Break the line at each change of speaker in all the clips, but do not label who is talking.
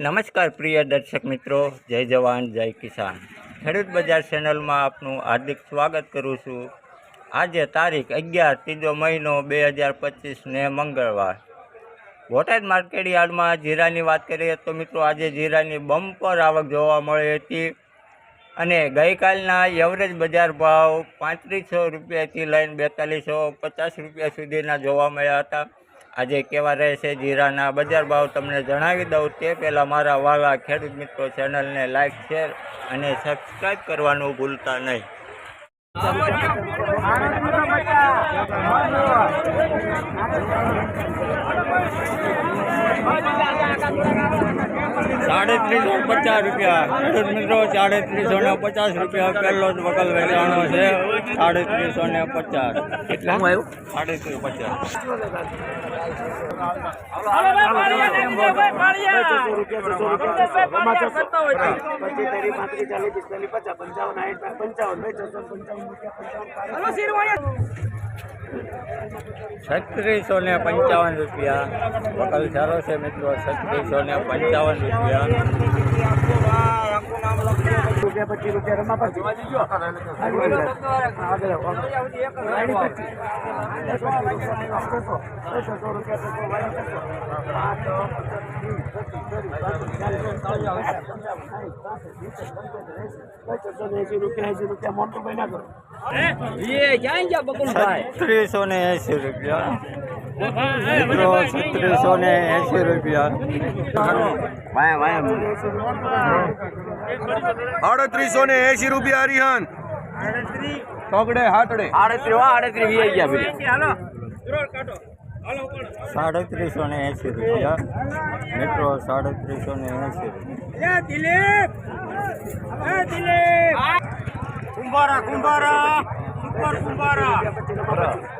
નમસ્કાર પ્રિય દર્શક મિત્રો, જય જવાન, જય કિસાન. ખેડૂત બજાર ચેનલમાં આપનું હાર્દિક સ્વાગત કરું છું. આજે તારીખ અગિયાર, ત્રીજો મહિનો બે હજાર પચીસને મંગળવાર. બોટાદ માર્કેટ યાર્ડમાં જીરાની વાત કરીએ તો મિત્રો, આજે જીરાની બમ્પર આવક જોવા મળી હતી અને ગઈકાલના એવરેજ બજાર ભાવ પાંત્રીસો રૂપિયાથી લઈને બેતાલીસો પચાસ રૂપિયા સુધીના જોવા મળ્યા હતા. આજે કેવા રહેશે જીરાના બજાર ભાવ તમને જણાવી દઉં તે પહેલાં મારા વાલા ખેડૂત મિત્રો ચેનલને લાઇક શેર અને સબસ્ક્રાઈબ કરવાનું ભૂલતા નહીં. સાડત્રીસો પચાસ રૂપિયા ખેડૂત મિત્રો સાડત્રીસો ને પચાસ રૂપિયા પહેલો જ વકલ વેચાણો છે સાડત્રીસો ને પચાસ કેટલા સાડત્રીસો પચાસ છત્રીસો ને પંચાવન રૂપિયા વકલ સારો છે મિત્રો છત્રીસો ને પંચાવન રૂપિયા
રૂપિયા મોટું ભાઈ ના કરો
છત્રીસો ને એંસી રૂપિયા. મિત્રો છત્રીસો ને એંસી રૂપિયા
આડત્રીસો ને એસી રૂપિયા હરિહન. હાટડે.
સાડત્રીસો ને એંસી રૂપિયા. મિત્રો સાડત્રીસો ને એંસી રૂપિયા
કુંભારા કુંભારા. કુંભારા.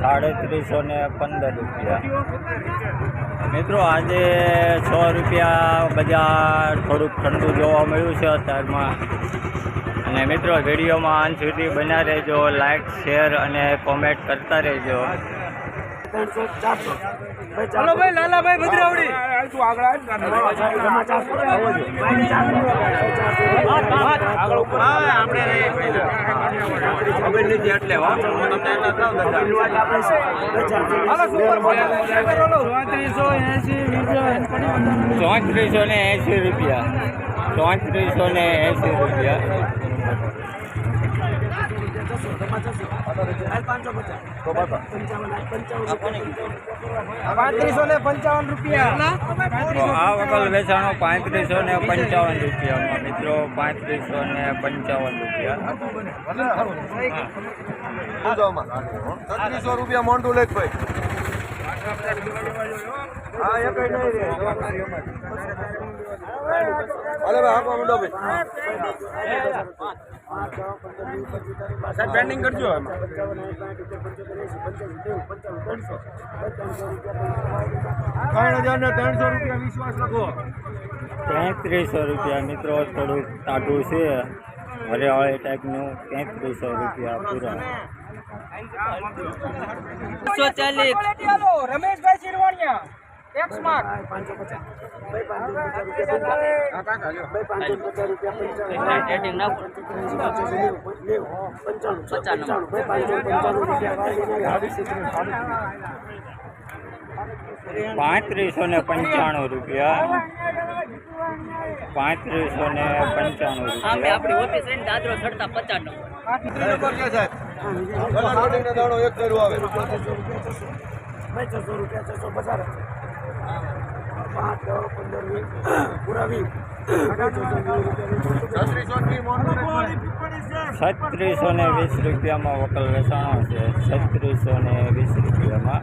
સાડત્રીસો ને પંદર રૂપિયા. મિત્રો આજે સો રૂપિયા બજાર થોડુંક ઠંડુ જોવા મળ્યું છે અત્યારમાં. અને મિત્રો વિડીયોમાં અંત સુધી બન્યા રહેજો. લાઈક શેર અને કોમેન્ટ કરતા રહેજો.
હલો ભાઈ લાલાભાઈ ભદ્રાવડી.
ચોત્રીસો ને એંસી રૂપિયા. ચોત્રીસો ને એંસી રૂપિયા.
પાંત્રીસો ને પંચાવન રૂપિયા.
આ વકલ વેચાણો પાંત્રીસો ને પંચાવન. રૂપિયામાં. મિત્રો પાંત્રીસો ને પંચાવન રૂપિયા.
રૂપિયા મોન્ટુ લેખ ભાઈ. પેન્ડિંગ કરજો એમાં ત્રણ હજાર ને ત્રણસો રૂપિયા વિશ્વાસ લખો
ત્રીસો રૂપિયા મિત્રો થોડુંક ટાઢું છે. હરેવાળી ટાઈપનું તેત્રીસો રૂપિયા પૂરા.
રમેશભાઈ શિરવાણિયા ટેક્સ માર્ક પાંચસો પચાસ. ભાઈ પાંચસો પચાસ રૂપિયા ભાઈ પાંચસો પંચાણું પંચાણું. પંચાણું રૂપિયા.
પાંત્રીસો ને પંચાણું રૂપિયા. પાંત્રીસો ને પંચાણું રૂપિયા.
આપણી છસો રૂપિયા છસો પચાસ પાંચ પંદર વીસ પૂરા
છત્રીસો ને
વીસ રૂપિયામાં વકલ વેચાણો છે. છત્રીસો ને વીસ રૂપિયામાં.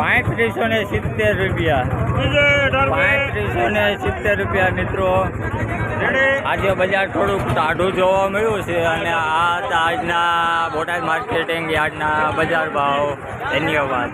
પાંત્રીસો ને સિત્તેર રૂપિયા. પાંત્રીસો ને સિત્તેર રૂપિયા મિત્રો. આજે બજાર થોડુંક ટાઢું જોવા મળ્યું છે અને આ આજના બોટાદ માર્કેટિંગ યાર્ડના બજાર ભાવ. ધન્યવાદ.